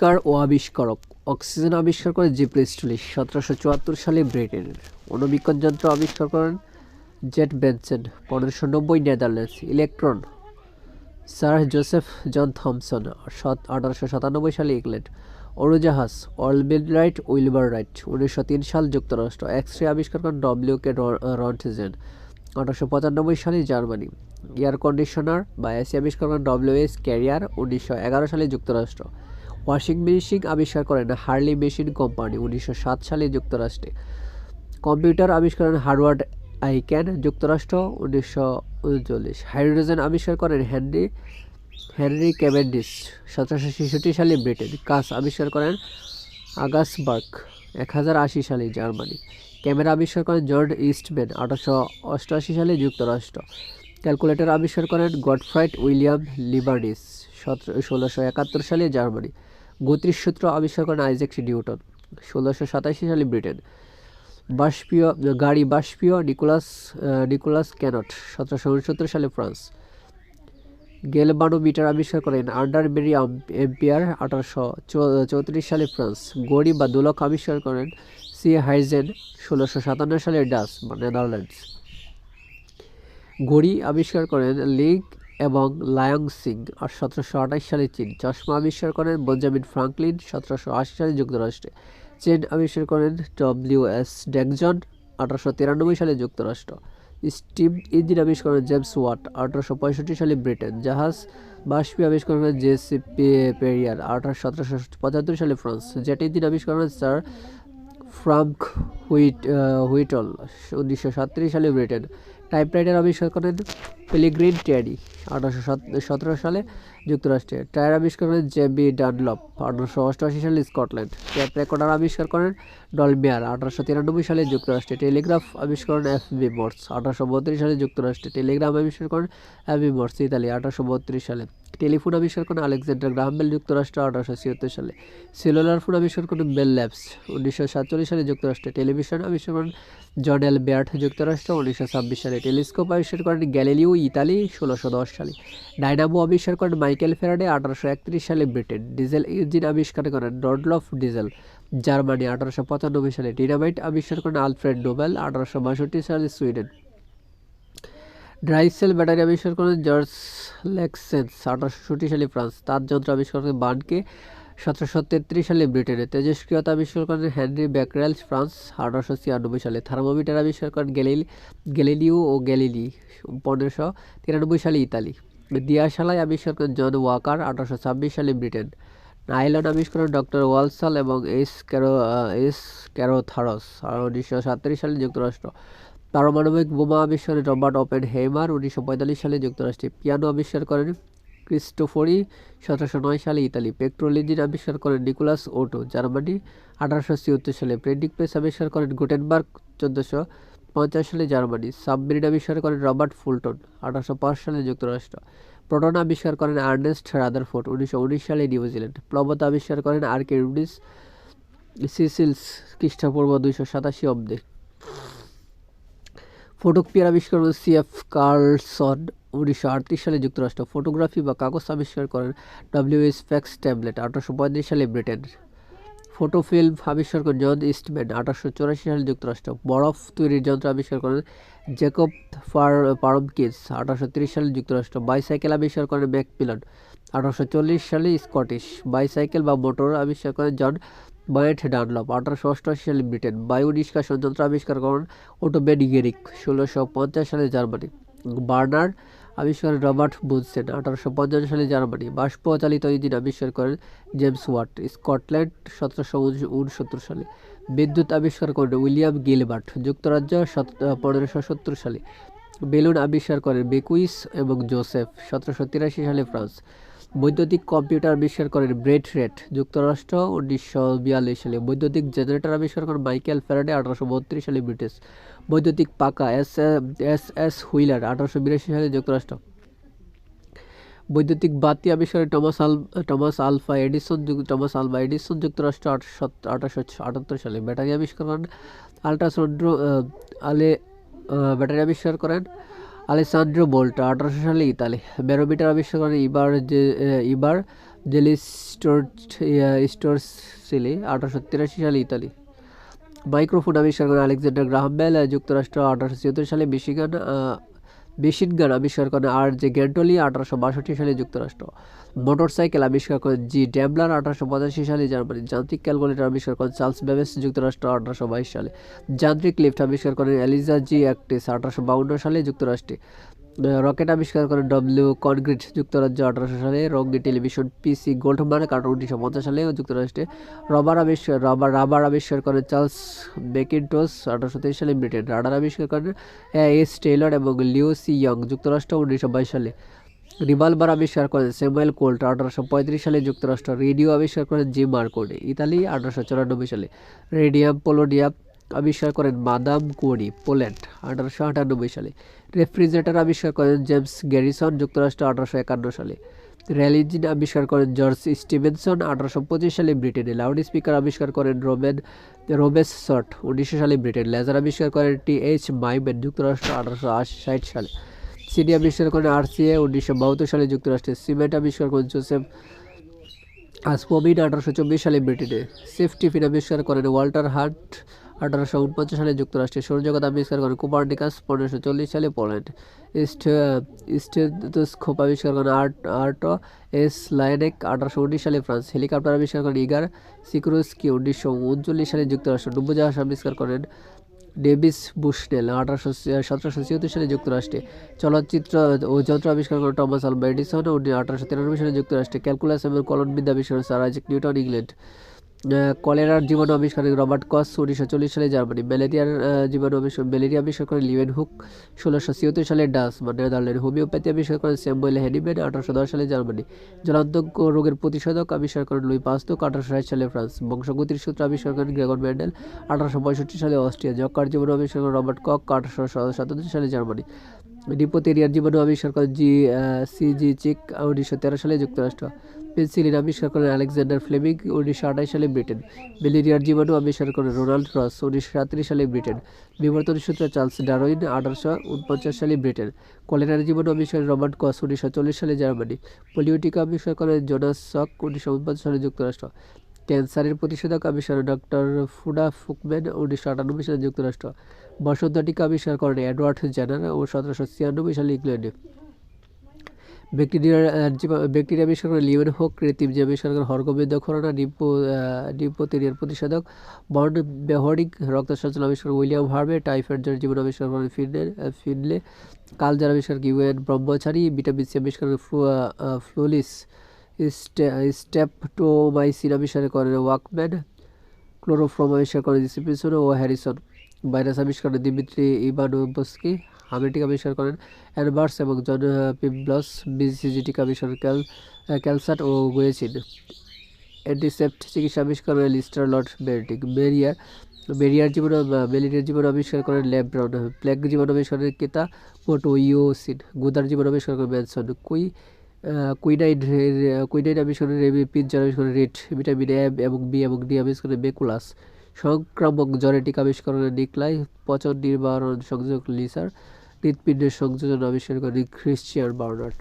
কার ও আবিষ্কারক অক্সিজেন আবিষ্কার করেন জি প্রিস্টলি সতেরোশো চুয়াত্তর সালে ব্রিটেনের অণুবীক্ষণ যন্ত্র আবিষ্কার করেন জেট বেনসেন, পনেরোশো নব্বই Netherlands, electron, sir Joseph John Thomson আঠারোশো সাতানব্বই সালে ইংল্যান্ড, অণুজাহাজ অরবিন রাইট উইলবার রাইট উনিশশো তিন সাল যুক্তরাষ্ট্র এক্স রে আবিষ্কার করেন ডব্লিউ কে রন্টেজেন, আঠারোশো পঁচানব্বই সালে জার্মানি, এয়ার কন্ডিশনার বা এসি আবিষ্কার করেন ডব্লিউ এস ক্যারিয়ার, উনিশশো এগারো সালে যুক্তরাষ্ট্র। ওয়াশিং মেশিন আবিষ্কার করেন হার্লি মেশিন কোম্পানি, উনিশশো সাত সালে যুক্তরাষ্ট্রে। কম্পিউটার আবিষ্কার করেন হার্ডওয়ার্ড আইক্যান যুক্তরাষ্ট্র, উনিশশো উনচল্লিশ। হাইড্রোজেন আবিষ্কার করেন হেনরি হেনরি ক্যাভেন্ডিস সতেরোশো ছেষট্টি সালে ব্রিটেন। কাস আবিষ্কার করেন আগাসবার্গ এক হাজার আশি সালে জার্মানি। ক্যামেরা আবিষ্কার করেন জর্জ ইস্টম্যান, আঠারোশো অষ্টআশি সালে যুক্তরাষ্ট্র। ক্যালকুলেটর আবিষ্কার করেন গডফ্রাইট উইলিয়াম লিবার্ডিস সতেরো ষোলোশো একাত্তর সালে জার্মানি। গতির সূত্র আবিষ্কার করেন আইজেক নিউটন। ষোলোশো সাতাশি সালে ব্রিটেন। বাষ্পীয়, গাড়ি বাষ্পীয় নিকোলাস নিকোলাস ক্যানট, সতেরোশো উনসত্তর সালে ফ্রান্স। গেলবানোমিটার আবিষ্কার করেন আন্ডার বেরি এম্পিয়ার, আঠারোশো চৌত্রিশ সালে ফ্রান্স। গড়ি বা দোলক আবিষ্কার করেন সি হাইজেন, ষোলোশো সাতান্ন সালে ডাস বা নেদারল্যান্ডস। ঘড়ি আবিষ্কার করেন লিগ এবং লায়ং সিং আর সতেরোশো আঠাশ সালে চীন। চশমা আবিষ্কার করেন বেঞ্জামিন ফ্রাঙ্কলিন, সতেরোশো আশি সালে যুক্তরাষ্ট্রে। চেন আবিষ্কার করেন ডব্লিউ এস ড্যাকজন আঠারোশো তিরানব্বই সালে যুক্তরাষ্ট্র। স্টিম ইঞ্জিন আবিষ্কার করেন জেমস ওয়াট, আঠারোশো পঁয়ষট্টি সালে ব্রিটেন। জাহাজ বাষ্পী আবিষ্কার করেন জেসি পেরিয়ার আঠারোশো সতেরোশো পঁচাত্তর সালে ফ্রান্স। জেট ইঞ্জিন আবিষ্কার করেন স্যার ফ্রাঙ্ক হুইট হুইটল, উনিশশো সালে ব্রিটেন। টাইপরাইটার আবিষ্কার করেন পেলিগ্রিন টেয়ারি আঠারোশো সতেরো সালে যুক্তরাষ্ট্রে। টায়ার আবিষ্কার করেন জেবি ডানলপ, আঠারোশো অষ্টআশি সালে স্কটল্যান্ড। ট্যাপ রেকর্ডার আবিষ্কার করেন ডলমিয়ার, আঠারোশো তিরানব্বই সালে যুক্তরাষ্ট্রে। টেলিগ্রাফ আবিষ্কার করেন এফ বি মোর্স, আঠারোশো বত্রিশ সালে যুক্তরাষ্ট্রে। টেলিগ্রাফ আবিষ্কার করেন এফ বি মোর্স, ইতালি, আঠারোশো বত্রিশ সালে। টেলিফোন আবিষ্কার করেন আলেকজান্ডার গ্রাহাম বেল, যুক্তরাষ্ট্র আঠারোশো ছিয়াত্তর সালে। সেলুলার ফোন আবিষ্কার করেন বেল ল্যাবস উনিশশো সাতচল্লিশ সালে যুক্তরাষ্ট্রে। টেলিভিশন আবিষ্কার করেন জন এল বেয়ার্ট যুক্তরাষ্ট্র, উনিশশো ছাব্বিশ সালে। টেলিস্কোপ আবিষ্কার করেন গ্যালিলিও, ইতালি, ষোলোশো দশ সালে। ডাইনামো আবিষ্কার করেন মাইকেল ফেরাডে আঠারোশো একত্রিশ সালে ব্রিটেন। ডিজেল ইঞ্জিন আবিষ্কার করেন ডডলফ ডিজেল, জার্মানি, আঠারোশো পঁচানব্বই সালে। ডিনামাইট আবিষ্কার করেন আলফ্রেড নোবেল, আঠারোশো বাষট্টি সালে সুইডেন। ড্রাইসেল ব্যাটারি আবিষ্কার করেন জর্জ লেক্সেন্স, আঠারোশো সালে ফ্রান্স। তার যন্ত্র আবিষ্কার করেন বানকে সতেরোশো তেত্রিশ সালে ব্রিটেনে। তেজস্ক্রিয়তা আবিষ্কার করেন হেনরি ব্যাকরেল, ফ্রান্স, আঠারোশো ছিয়ানব্বই সালে। থার্মোমিটার আবিষ্কার করেন গ্যালিল, গ্যালিলিও ও গ্যালিলি, পনেরোশো তিরানব্বই সালে ইতালি। দিয়াশালায় আবিষ্কার করেন জন ওয়াকার, আঠারোশো ছাব্বিশ সালে ব্রিটেন। নাইলন আবিষ্কার করেন ডক্টর ওয়ালসাল এবং এস ক্যারো, এস ক্যারোথারস উনিশশো সাতত্রিশ সালে যুক্তরাষ্ট্র। পারমাণবিক বোমা আবিষ্কার রবার্ট ওপেন হেইমার উনিশশো সালে যুক্তরাষ্ট্রে পিয়ানো আবিষ্কার করেন। ক্রিস্টোফরি সতেরোশো নয় সালে ইতালি পেট্রোল ইঞ্জিন আবিষ্কার করেন নিকোলাস ওটো, জার্মানি আঠারোশো ছিয়াত্তর সালে প্রিন্টিং প্রেস আবিষ্কার করেন গুটেনবার্গ, চোদ্দোশো পঞ্চাশ সালে জার্মানি সাবমেরিন আবিষ্কার করেন রবার্ট ফুলটন, আঠারোশো পাঁচ সালে যুক্তরাষ্ট্র। প্রোটন আবিষ্কার করেন আর্নেস্ট রাদারফোর্ড, উনিশশো উনিশ সালে নিউজিল্যান্ড প্লবত আবিষ্কার করেন আর্কেউডিস সিসিলস, খ্রিস্টপূর্ব দুইশো সাতাশি অব্দে। ফটোকপিয়ার আবিষ্কার সি এফ কার্লসন উনিশশো আটত্রিশ সালে যুক্তরাষ্ট্র। ফটোগ্রাফি বা কাগজ আবিষ্কার করেন ডব্লিউ এস ফ্যাক্স ট্যাবলেট আঠারোশো পঁয়ত্রিশ সালে ব্রিটেন। ফটো ফিল্ম আবিষ্কার করেন জন ইস্টম্যান, আঠারোশো চৌরাশি সালে যুক্তরাষ্ট্র। বরফ তৈরির যন্ত্র আবিষ্কার করেন জেকব ফার পারমকিন্স, আঠারোশো তিরিশ সালে যুক্তরাষ্ট্র। বাইসাইকেল আবিষ্কার করেন ম্যাকপিলন আঠারোশো চল্লিশ সালে স্কটিশ। বাইসাইকেল বা মোটর আবিষ্কার করেন জন বয়েট ডানলপ, আঠারোশো অষ্টআশি সালে ব্রিটেন। বায়ু নিষ্কাশন যন্ত্র আবিষ্কার করেন ওটো বেনিগেরিক ষোলোশো পঞ্চাশ সালে জার্মানি। বার্নার আবিষ্কার রবার্ট বুনসেন আঠারোশো পঞ্চান্ন সালে জার্মানি। বাষ্প চালিত ইঞ্জিন আবিষ্কার করেন জেমস ওয়াট, স্কটল্যান্ড সতেরোশো উনসত্তর সালে। বিদ্যুৎ আবিষ্কার করেন উইলিয়াম গিলবার্ট, যুক্তরাজ্য পনেরোশো সত্তর সালে। বেলুন আবিষ্কার করেন বেকুইস এবং জোসেফ, সতেরোশো তিরাশি সালে ফ্রান্স। বৈদ্যুতিক কম্পিউটার আবিষ্কার করেন ব্রেড রেট, যুক্তরাষ্ট্র উনিশশো বিয়াল্লিশ সালে। বৈদ্যুতিক জেনারেটর আবিষ্কার করেন মাইকেল ফ্যারাডে আঠারোশো বত্রিশ সালে ব্রিটিশ। বৈদ্যুতিক পাকা এস এস এস হুইলার আঠারোশো বিরাশি সালে যুক্তরাষ্ট্র। বৈদ্যুতিক বাতি আবিষ্কারে Thomas Al, Thomas Alva Edison Thomas Alva Edison যুক্তরাষ্ট্র আঠারোশো আটাত্তর সালে। ব্যাটারি আবিষ্কার করেন, আলট্রাসন্ড্র আলে ব্যাটারি আবিষ্কার করেন আলেসান্ড্রো বোল্টা, আঠারোশো সালে ইতালি। ব্যারোমিটার আবিষ্কার করেন ইবার যে ইবার জেলি স্টোরসিলি আঠারোশো তিরাশি সালে ইতালি। মাইক্রোফোন আবিষ্কার করেন আলেকজান্ডার গ্রাহাম বেল, যুক্তরাষ্ট্র, আঠারোশো ছিয়াত্তর সালে মিশিগান মেশিনগান আবিষ্কার করেন আর যে গ্যান্টলি আঠারোশো বাষট্টি সালে যুক্তরাষ্ট্র। মোটরসাইকেল আবিষ্কার করেন জি ড্যামলার আঠারোশো পঁচাশি সালে জার্মানি যান্ত্রিক ক্যালকুলেটর আবিষ্কার করেন চার্লস বেবেস যুক্তরাষ্ট্র আঠারোশো বাইশ সালে। যান্ত্রিক লিফট আবিষ্কার করেন এলিজা জি অ্যাক্টিস আঠারোশো সালে যুক্তরাষ্ট্রে। রকেট আবিষ্কার করেন ডব্লিউ কনক্রিট যুক্তরাজ্য আঠারোশো সালে রঙ্গি টেলিভিশন পিসি গোল্ডমান কার্টুন উনিশশো পঞ্চাশ সালে যুক্তরাষ্ট্রে। রবার আবিষ্কার রবার রাবার আবিষ্কার করেন চার্লস বেকিনটোস আঠারোশো তেইশ সালে ব্রিটেন। রাডার আবিষ্কার করেন এস টেইলর এবং লিও সি ইয়ং যুক্তরাষ্ট্র উনিশশো বাইশ সালে। রিভলভার আবিষ্কার করেন স্যামুয়েল কোল্ট আঠারোশো পঁয়ত্রিশ সালে যুক্তরাষ্ট্র। রেডিও আবিষ্কার করেন জিম মার্কোনি ইতালি, আঠারোশো চুরানব্বই সালে। রেডিয়াম পোলোডিয়াম আবিষ্কার করেন মাদাম কোরি পোল্যান্ড, আঠারোশো আটানব্বই সালে। রেফ্রিজারেটর আবিষ্কার করেন জেমস গ্যারিসন, যুক্তরাষ্ট্র আঠারোশো একান্ন সালে। রেল ইঞ্জিন আবিষ্কার করেন জর্জ স্টিভেনসন, আঠারোশো পঁচিশ সালে ব্রিটেনে। লাউড স্পিকার আবিষ্কার করেন রোবেন, রোবেস শট, উনিশশো সালে ব্রিটেন। লেজার আবিষ্কার করেন টি এইচ মাইমেন, যুক্তরাষ্ট্র আঠারোশো ষাট সালে। সিডি আবিষ্কার করেন আরসিএ, উনিশশো বাহাত্তর সালে যুক্তরাষ্ট্রে সিমেন্ট আবিষ্কার করেন জোসেফ আসপোমিন আঠারোশো চব্বিশ সালে ব্রিটেনে। সেফ টিফিন আবিষ্কার করেন ওয়াল্টার হার্ট আঠারোশো উনপঞ্চাশ সালে যুক্তরাষ্ট্রে সৌরজগৎ আবিষ্কার করেন কোপার্নিকাস পনেরোশো চল্লিশ সালে পোল্যান্ড। স্টেথোস্কোপ আবিষ্কার করেন আর্ট আর্ট এস লায়নেক আঠারোশো উনিশ সালে ফ্রান্স। হেলিকপ্টার আবিষ্কার করেন ইগার সিক্রোস্কি উনিশশো উনচল্লিশ সালে যুক্তরাষ্ট্র। ডুবোজাহাজ আবিষ্কার করেন ডেভিস বুশনেল আঠারোশো সতেরোশো ছিয়াত্তর সালে যুক্তরাষ্ট্রে। চলচ্চিত্র ও যন্ত্র আবিষ্কার করেন টমাস আলবা এডিসন উনি আঠারোশো তিরানব্বই সালে যুক্তরাষ্ট্রে। ক্যালকুলাস এবং কলনবিদ্যা আবিষ্কার করেন স্যার আইজাক নিউটন, ইংল্যান্ড। কলেরার জীবাণু আবিষ্কার রবার্ট কস উনিশশো চল্লিশ সালে জার্মানি। ম্যালেরিয়ার জীবাণু আবিষ্কার ম্যালেরিয়া আবিষ্কার করেন লিভেন হুক ষোলোশো ছিয়াত্তর সালে ডাস মানে নেদারল্যান্ড হোমিওপ্যাথি আবিষ্কার করেন স্যামুয়েল হ্যানিম্যান আঠারোশো দশ সালে জার্মানি। জলান্তক রোগের প্রতিষেধক আবিষ্কার করেন লুই পাস্তক আঠারোশো ষাট সালে ফ্রান্স। বংশগতির সূত্র আবিষ্কার করেন গ্রেগর ম্যান্ডেল আঠারোশো পঁয়ষট্টি সালে অস্ট্রিয়া। যকার জীবাণু আবিষ্কার করেন রবার্ট কক আঠারোশো সাতাত্তর সালে জার্মানি। ডিপোতেরিয়ার জীবাণু আবিষ্কার করেন জি সি জি চিক উনিশশো তেরো সালে যুক্তরাষ্ট্র। পেন্সিলিন আবিষ্কার করেন আলেকজান্ডার ফ্লেমিং উনিশশো আঠাশ সালে ব্রিটেন। ম্যালেরিয়ার জীবাণু আবিষ্কার করেন রোনাল্ড রস উনিশশো সাতত্রিশ সালে ব্রিটেন। বিবর্তন সূত্র চার্লস ডারউইন আঠারোশো উনপঞ্চাশ সালে ব্রিটেন। কলেরার জীবাণু আবিষ্কার রবার্ট কস উনিশশো চল্লিশ সালে জার্মানি। পোলিওটিকা আবিষ্কার করেন জোনাস সক উনিশশো উনপঞ্চাশ সালে যুক্তরাষ্ট্র। ক্যান্সারের প্রতিষেধক আবিষ্কার ডক্টর ফুডা ফুকম্যান, উনিশশো আটানব্বই সালে যুক্তরাষ্ট্র। বসন্ত টিকা আবিষ্কার করেন এডওয়ার্ড জেনার ও সতেরোশো ছিয়ানব্বই সালে ইংল্যান্ডে। ব্যাকটেরিয়ার ব্যাকটেরিয়া আবিষ্কার করে লিওয়েন হোক কৃত্রিম যে আবিষ্কার করে হর্গবেদ্য খরনা ডিপো ডিপোতেরিয়ার প্রতিষেধক বর্ন বেহরিক রক্ত সঞ্চালন আবিষ্কার উইলিয়াম হার্বে টাইফয়েড জ্বর জীবন আবিষ্কার করেন ফিনলে ফিনলে, কালজার আবিষ্কার ইউএন ব্রহ্মচারী, ভিটামিন সি আবিষ্কার ফ্লোলিস স্টেপটোমাইসিন আবিষ্কার করেন ওয়াকম্যান, ক্লোরোফ্রম আবিষ্কার করেন ডিসিপিনসন ও হ্যারিসন। ভাইরাস আবিষ্কার দিমিত্রি ইভানোবস্কি হামিটিক আবিষ্কার করেন অ্যানবার্স এবং জন পিবলস বিসিজিটিক আবিষ্কার ক্যাল ক্যালসাট ও গোয়েচিন অ্যান্টিসেপ্ট চিকিৎসা আবিষ্কার করেন লিস্টার লর্ড বেরিটিক মেরিয়ার মেরিয়ার জীবন মেলেরিয়ার জীবন আবিষ্কার করেন ল্যাব্রাউন প্লেগ জীবন আবিষ্কার করেন কেতা পোটোইওসিন। গুদার জীবন আবিষ্কার করেন ম্যানসন কুই কুইনাইন কুইনাইন আবিষ্কার করেন পিৎজার আবিষ্কার রেড ভিটামিন এম এবং বি এবং ডি আবিষ্কার বেকুলাস সংক্রামক জ্বরের টিকা আবিষ্কার করেন নিকলাই, পচন নির্বারণ সংযোগ, লিসার। হৃৎপিণ্ডের সংযোজন আবিষ্কার করেন খ্রিস্টিয়ান বার্নার্ড।